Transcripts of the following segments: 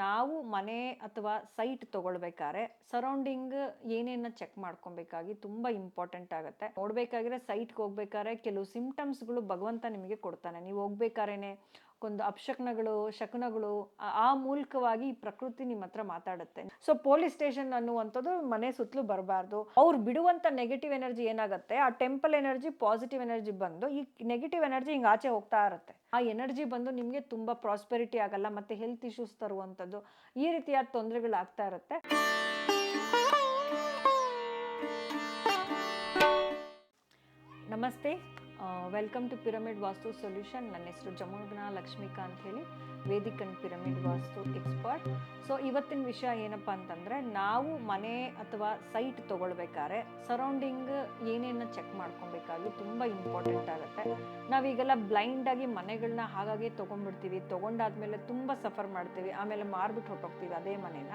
ನಾವು ಮನೆ ಅಥವಾ ಸೈಟ್ ತಗೊಳ್ಬೇಕಾದ್ರೆ ಸರೌಂಡಿಂಗ್ ಏನೇನ ಚೆಕ್ ಮಾಡ್ಕೊಬೇಕಾಗಿ ತುಂಬಾ ಇಂಪಾರ್ಟೆಂಟ್ ಆಗುತ್ತೆ. ನೋಡ್ಬೇಕಾಗಿರೋ ಸೈಟ್ಗೆ ಹೋಗ್ಬೇಕಾದ್ರೆ ಕೆಲವು ಸಿಂಪ್ಟಮ್ಸ್ಗಳು ಭಗವಂತ ನಿಮಗೆ ಕೊಡ್ತಾನೆ. ನೀವು ಹೋಗ್ಬೇಕಾರೇನೆ ಒಂದು ಅಪಶಕನಗಳು, ಶಕುನಗಳು, ಆ- ಮೂಲಕವಾಗಿ ಈ ಪ್ರಕೃತಿ ನಿಮ್ಮ ಹತ್ರ ಮಾತಾಡುತ್ತೆ. ಸೊ ಪೊಲೀಸ್ ಸ್ಟೇಷನ್ ಅನ್ನುವಂಥದ್ದು ಮನೆ ಸುತ್ತಲೂ ಬರಬಾರ್ದು. ಅವ್ರು ಬಿಡುವಂತ ನೆಗೆಟಿವ್ ಎನರ್ಜಿ ಏನಾಗುತ್ತೆ? ಆ ಟೆಂಪಲ್ ಎನರ್ಜಿ ಪಾಸಿಟಿವ್ ಎನರ್ಜಿ ಬಂದು ಈ ನೆಗೆಟಿವ್ ಎನರ್ಜಿ ಹಿಂಗೆ ಆಚೆ ಹೋಗ್ತಾ ಇರುತ್ತೆ. ಆ ಎನರ್ಜಿ ಬಂದು ನಿಮಗೆ ತುಂಬಾ ಪ್ರಾಸ್ಪೆರಿಟಿ ಆಗಲ್ಲ, ಮತ್ತೆ ಹೆಲ್ತ್ ಇಶ್ಯೂಸ್ ತರುವಂಥದ್ದು ಈ ರೀತಿಯಾದ ತೊಂದರೆಗಳು ಆಗ್ತಾ ಇರುತ್ತೆ. ನಮಸ್ತೆ. Welcome to pyramid vastu solution ನನ್ನ ಹೆಸರು ಜಮುಗ್ನ ಲಕ್ಷ್ಮೀಕಾಂತ್ ಹೇಳಿ Vedic and pyramid vastu expert so ಇವತ್ತಿನ ವಿಷಯ ಏನಪ್ಪ ಅಂತಂದರೆ, ನಾವು ಮನೆ ಅಥವಾ ಸೈಟ್ ತೊಗೊಳ್ಬೇಕಾದ್ರೆ ಸರೌಂಡಿಂಗ್ ಏನೇನು ಚೆಕ್ ಮಾಡ್ಕೊಬೇಕಾಗಿ ತುಂಬ ಇಂಪಾರ್ಟೆಂಟ್ ಆಗುತ್ತೆ. ನಾವೀಗೆಲ್ಲ ಬ್ಲೈಂಡಾಗಿ ಮನೆಗಳನ್ನ ಹಾಗಾಗಿ ತೊಗೊಂಡ್ಬಿಡ್ತೀವಿ, ತೊಗೊಂಡಾದ್ಮೇಲೆ ತುಂಬ ಸಫರ್ ಮಾಡ್ತೀವಿ, ಆಮೇಲೆ ಮಾರ್ಬಿಟ್ಟು ಹೊಟ್ಟೋಗ್ತೀವಿ ಅದೇ ಮನೇನ.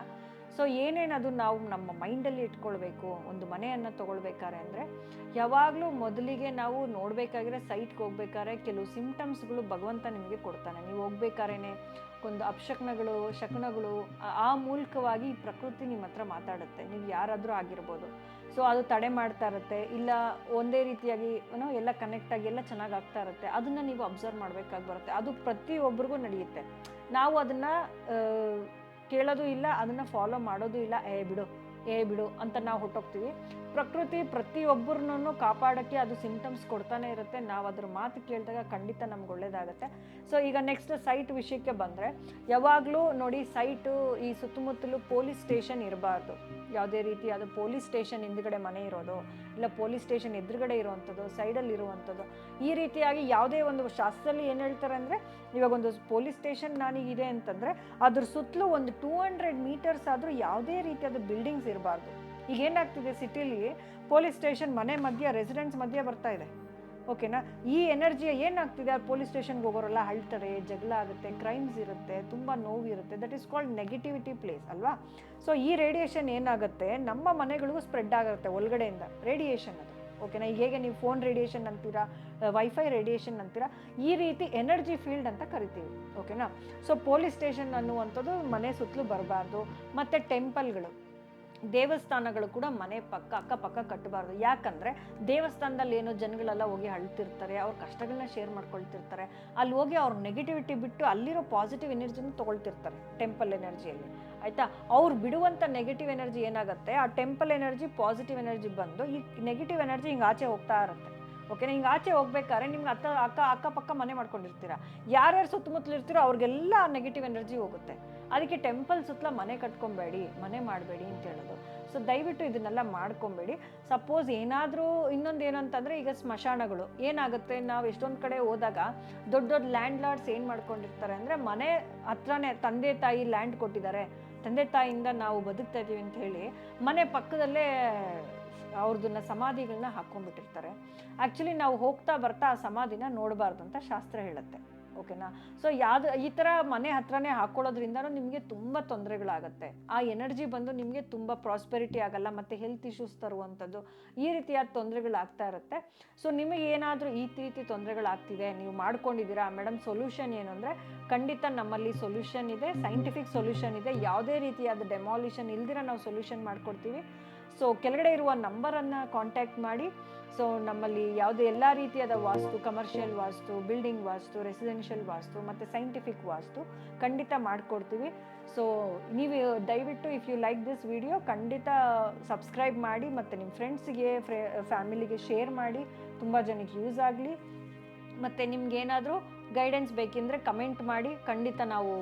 ಸೊ ಏನೇನದು ನಾವು ನಮ್ಮ ಮೈಂಡಲ್ಲಿ ಇಟ್ಕೊಳ್ಬೇಕು, ಒಂದು ಮನೆಯನ್ನು ತೊಗೊಳ್ಬೇಕಾರೆ ಅಂದರೆ, ಯಾವಾಗಲೂ ಮೊದಲಿಗೆ ನಾವು ನೋಡಬೇಕಾಗಿರೋ ಸೈಟ್ಗೆ ಹೋಗ್ಬೇಕಾದ್ರೆ ಕೆಲವು ಸಿಂಪ್ಟಮ್ಸ್ಗಳು ಭಗವಂತ ನಿಮಗೆ ಕೊಡ್ತಾನೆ. ನೀವು ಹೋಗ್ಬೇಕಾರೇನೆ ಒಂದು ಅಪಶಕನಗಳು, ಶಕುನಗಳು, ಆ- ಆ ಮೂಲಕವಾಗಿ ಪ್ರಕೃತಿ ನಿಮ್ಮ ಹತ್ರ ಮಾತಾಡುತ್ತೆ. ನೀವು ಯಾರಾದರೂ ಆಗಿರ್ಬೋದು. ಸೊ ಅದು ತಡೆ ಮಾಡ್ತಾ ಇರುತ್ತೆ. ಇಲ್ಲ ಒಂದೇ ರೀತಿಯಾಗಿ, ಏನೋ ಎಲ್ಲ ಕನೆಕ್ಟ್ ಆಗಿ ಎಲ್ಲ ಚೆನ್ನಾಗಿ ಆಗ್ತಾ ಇರುತ್ತೆ. ಅದನ್ನು ನೀವು ಅಬ್ಸರ್ವ್ ಮಾಡಬೇಕಾಗಿ ಬರುತ್ತೆ. ಅದು ಪ್ರತಿಯೊಬ್ಬರಿಗೂ ನಡೆಯುತ್ತೆ. ನಾವು ಅದನ್ನು ಕೇಳೋದು ಇಲ್ಲ ಅದನ್ನು ಫಾಲೋ ಮಾಡೋದು ಇಲ್ಲ ಏ ಬಿಡು ಏ ಬಿಡು ಅಂತ ನಾವು ಹೊಟ್ಟೋಗ್ತೀವಿ ಪ್ರಕೃತಿ ಪ್ರತಿಯೊಬ್ಬರನ್ನೂ ಕಾಪಾಡೋಕ್ಕೆ ಅದು ಸಿಂಪ್ಟಮ್ಸ್ ಕೊಡ್ತಾನೆ ಇರುತ್ತೆ. ನಾವು ಅದ್ರ ಮಾತು ಕೇಳಿದಾಗ ಖಂಡಿತ ನಮ್ಗೆ ಒಳ್ಳೇದಾಗುತ್ತೆ. ಸೊ ಈಗ ನೆಕ್ಸ್ಟ್ ಸೈಟ್ ವಿಷಯಕ್ಕೆ ಬಂದರೆ, ಯಾವಾಗಲೂ ನೋಡಿ ಸೈಟು ಈ ಸುತ್ತಮುತ್ತಲು ಪೊಲೀಸ್ ಸ್ಟೇಷನ್ ಇರಬಾರ್ದು. ಯಾವುದೇ ಅದು ಪೊಲೀಸ್ ಸ್ಟೇಷನ್ ಹಿಂದ್ಗಡೆ ಮನೆ ಇರೋದು, ಇಲ್ಲ ಪೊಲೀಸ್ ಸ್ಟೇಷನ್ ಎದುರುಗಡೆ ಇರುವಂಥದ್ದು ಸೈಡಲ್ಲಿ ಇರುವಂಥದ್ದು, ಈ ರೀತಿಯಾಗಿ ಯಾವುದೇ ಒಂದು ಶಾಸ್ತ್ರದಲ್ಲಿ ಏನು ಹೇಳ್ತಾರೆ ಅಂದರೆ, ಇವಾಗ ಒಂದು ಪೊಲೀಸ್ ಸ್ಟೇಷನ್ ನಾನೀಗಿದೆ ಅಂತಂದರೆ, ಅದ್ರ ಸುತ್ತಲೂ ಒಂದು ಟೂ ಹಂಡ್ರೆಡ್ ಮೀಟರ್ಸ್ ಆದರೂ ಯಾವುದೇ ರೀತಿಯಾದ ಬಿಲ್ಡಿಂಗ್ಸ್ ಇರಬಾರ್ದು. ಈಗ ಏನಾಗ್ತಿದೆ ಸಿಟಿಲಿ ಪೊಲೀಸ್ ಸ್ಟೇಷನ್ ಮನೆ ಮಧ್ಯ ರೆಸಿಡೆನ್ಸ್ ಮಧ್ಯ ಬರ್ತಾ ಇದೆ. ಓಕೆನಾ ಈ ಎನರ್ಜಿ ಏನಾಗ್ತಿದೆ? ಆ ಪೊಲೀಸ್ ಸ್ಟೇಷನ್ಗೆ ಹೋಗೋರೆಲ್ಲ ಅಳ್ತಾರೆ, ಜಗಳ ಆಗುತ್ತೆ ಕ್ರೈಮ್ಸ್ ಇರುತ್ತೆ, ತುಂಬ ನೋವು ಇರುತ್ತೆ that is called negativity place ಅಲ್ವಾ? ಸೊ ಈ ರೇಡಿಯೇಷನ್ ಏನಾಗುತ್ತೆ? ನಮ್ಮ ಮನೆಗಳಿಗೂ ಸ್ಪ್ರೆಡ್ ಆಗುತ್ತೆ ಒಳಗಡೆಯಿಂದ ರೇಡಿಯೇಷನ್ ಅದು. ಓಕೆನಾ ಈಗ ಹೇಗೆ ನೀವು ಫೋನ್ ರೇಡಿಯೇಷನ್ ಅಂತೀರಾ ವೈಫೈ ರೇಡಿಯೇಷನ್ ಅಂತೀರಾ, ಈ ರೀತಿ ಎನರ್ಜಿ ಫೀಲ್ಡ್ ಅಂತ ಕರಿತೀವಿ. ಓಕೆನಾ ಸೊ ಪೊಲೀಸ್ ಸ್ಟೇಷನ್ ಅನ್ನುವಂಥದ್ದು ಮನೆ ಸುತ್ತಲೂ ಬರಬಾರ್ದು. ಮತ್ತು ಟೆಂಪಲ್ಗಳು ದೇವಸ್ಥಾನಗಳು ಕೂಡ ಮನೆ ಪಕ್ಕ, ಅಕ್ಕಪಕ್ಕ ಕಟ್ಟಬಾರ್ದು. ಯಾಕಂದರೆ ದೇವಸ್ಥಾನದಲ್ಲಿ ಏನೋ ಜನಗಳೆಲ್ಲ ಹೋಗಿ ಅಳ್ತಿರ್ತಾರೆ, ಅವ್ರ ಕಷ್ಟಗಳನ್ನ ಶೇರ್ ಮಾಡ್ಕೊಳ್ತಿರ್ತಾರೆ. ಅಲ್ಲಿ ಹೋಗಿ ಅವ್ರ ನೆಗೆಟಿವಿಟಿ ಬಿಟ್ಟು ಅಲ್ಲಿರೋ ಪಾಸಿಟಿವ್ ಎನರ್ಜಿನ ತೊಗೊಳ್ತಿರ್ತಾರೆ ಟೆಂಪಲ್ ಎನರ್ಜಿಯಲ್ಲಿ ಆಯಿತಾ? ಅವ್ರು ಬಿಡುವಂಥ ನೆಗೆಟಿವ್ ಎನರ್ಜಿ ಏನಾಗುತ್ತೆ? ಆ ಟೆಂಪಲ್ ಎನರ್ಜಿ ಪಾಸಿಟಿವ್ ಎನರ್ಜಿ ಬಂದು ಈ ನೆಗೆಟಿವ್ ಎನರ್ಜಿ ಹಿಂಗೆ ಆಚೆ ಹೋಗ್ತಾ ಇರುತ್ತೆ. ಓಕೆನಾ ಹಿಂಗೆ ಆಚೆ ಹೋಗ್ಬೇಕಾದ್ರೆ ನಿಮ್ಗೆ ಅತ್ತ, ಅಕ್ಕ, ಅಕ್ಕಪಕ್ಕ ಮನೆ ಮಾಡ್ಕೊಂಡಿರ್ತೀರ. ಯಾರ್ಯಾರು ಸುತ್ತಮುತ್ತಲು ಇರ್ತೀರೋ ಅವ್ರಿಗೆಲ್ಲ ನೆಗೆಟಿವ್ ಎನರ್ಜಿ ಹೋಗುತ್ತೆ. ಅದಕ್ಕೆ ಟೆಂಪಲ್ ಸುತ್ತಲ ಮನೆ ಕಟ್ಕೊಬೇಡಿ, ಮನೆ ಮಾಡಬೇಡಿ ಅಂತ ಹೇಳೋದು. ಸೊ ದಯವಿಟ್ಟು ಇದನ್ನೆಲ್ಲ ಮಾಡ್ಕೊಬೇಡಿ. ಸಪೋಸ್ ಏನಾದರೂ ಇನ್ನೊಂದು ಏನಂತಂದರೆ ಈಗ ಸ್ಮಶಾನಗಳು. ಏನಾಗುತ್ತೆ? ನಾವು ಎಷ್ಟೊಂದು ಕಡೆ ಹೋದಾಗ ದೊಡ್ಡ ದೊಡ್ಡ ಲ್ಯಾಂಡ್ ಲಾರ್ಡ್ಸ್ ಏನು ಮಾಡ್ಕೊಂಡಿರ್ತಾರೆ ಅಂದರೆ ಮನೆ ಹತ್ರನೇ ತಂದೆ ತಾಯಿ ಲ್ಯಾಂಡ್ ಕೊಟ್ಟಿದ್ದಾರೆ. ತಂದೆ ತಾಯಿಯಿಂದ ನಾವು ಬದುಕ್ತಾ ಇದ್ದೀವಿ ಅಂತ ಹೇಳಿ ಮನೆ ಪಕ್ಕದಲ್ಲೇ ಅವ್ರದನ್ನ ಸಮಾಧಿಗಳನ್ನ ಹಾಕೊಂಡ್ಬಿಟ್ಟಿರ್ತಾರೆ. ಆ್ಯಕ್ಚುಲಿ ನಾವು ಹೋಗ್ತಾ ಬರ್ತಾ ಆ ಸಮಾಧಿನ ನೋಡಬಾರ್ದು ಅಂತ ಶಾಸ್ತ್ರ ಹೇಳುತ್ತೆ. ಓಕೆನಾ? ಸೊ ಯಾವ್ದು, ಈ ಥರ ಮನೆ ಹತ್ರನೇ ಹಾಕೊಳ್ಳೋದ್ರಿಂದ ನಿಮಗೆ ತುಂಬ ತೊಂದರೆಗಳಾಗುತ್ತೆ. ಆ ಎನರ್ಜಿ ಬಂದು ನಿಮಗೆ ತುಂಬ ಪ್ರಾಸ್ಪೆರಿಟಿ ಆಗಲ್ಲ, ಮತ್ತು ಹೆಲ್ತ್ ಇಶ್ಯೂಸ್ ತರುವಂಥದ್ದು ಈ ರೀತಿಯಾದ ತೊಂದರೆಗಳಾಗ್ತಾ ಇರುತ್ತೆ. ಸೊ ನಿಮಗೆ ಏನಾದರೂ ಈ ರೀತಿ ತೊಂದರೆಗಳಾಗ್ತಿದೆ, ನೀವು ಮಾಡ್ಕೊಂಡಿದ್ದೀರಾ, ಮೇಡಮ್ ಸೊಲ್ಯೂಷನ್ ಏನು ಅಂದರೆ ಖಂಡಿತ ನಮ್ಮಲ್ಲಿ ಸೊಲ್ಯೂಷನ್ ಇದೆ ಸೈಂಟಿಫಿಕ್ ಸೊಲ್ಯೂಷನ್ ಇದೆ, ಯಾವುದೇ ರೀತಿಯಾದ ಡೆಮಾಲಿಷನ್ ಇಲ್ದಿರ ನಾವು ಸೊಲ್ಯೂಷನ್ ಮಾಡ್ಕೊಡ್ತೀವಿ. ಸೊ ಕೆಳಗಡೆ ಇರುವ ನಂಬರನ್ನು ಕಾಂಟ್ಯಾಕ್ಟ್ ಮಾಡಿ. ಸೊ ನಮ್ಮಲ್ಲಿ ಯಾವುದೇ ಎಲ್ಲ ರೀತಿಯಾದ vastu commercial vastu building vastu residential vastu, ಮತ್ತು ಸೈಂಟಿಫಿಕ್ ವಾಸ್ತು ಖಂಡಿತ ಮಾಡಿಕೊಡ್ತೀವಿ. ಸೊ ನೀವು ದಯವಿಟ್ಟು if you like this video ಖಂಡಿತ ಸಬ್ಸ್ಕ್ರೈಬ್ ಮಾಡಿ ಮತ್ತು ನಿಮ್ಮ ಫ್ರೆಂಡ್ಸ್ಗೆ ಫ್ರೆ ಫ್ಯಾಮಿಲಿಗೆ ಶೇರ್ ಮಾಡಿ. ತುಂಬ ಜನಕ್ಕೆ ಯೂಸ್ ಆಗಲಿ. ಮತ್ತು ನಿಮ್ಗೇನಾದರೂ ಗೈಡೆನ್ಸ್ ಬೇಕೆಂದರೆ ಕಮೆಂಟ್ ಮಾಡಿ. ಖಂಡಿತ ನಾವು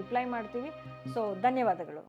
ರಿಪ್ಲೈ ಮಾಡ್ತೀವಿ. ಸೊ ಧನ್ಯವಾದಗಳು.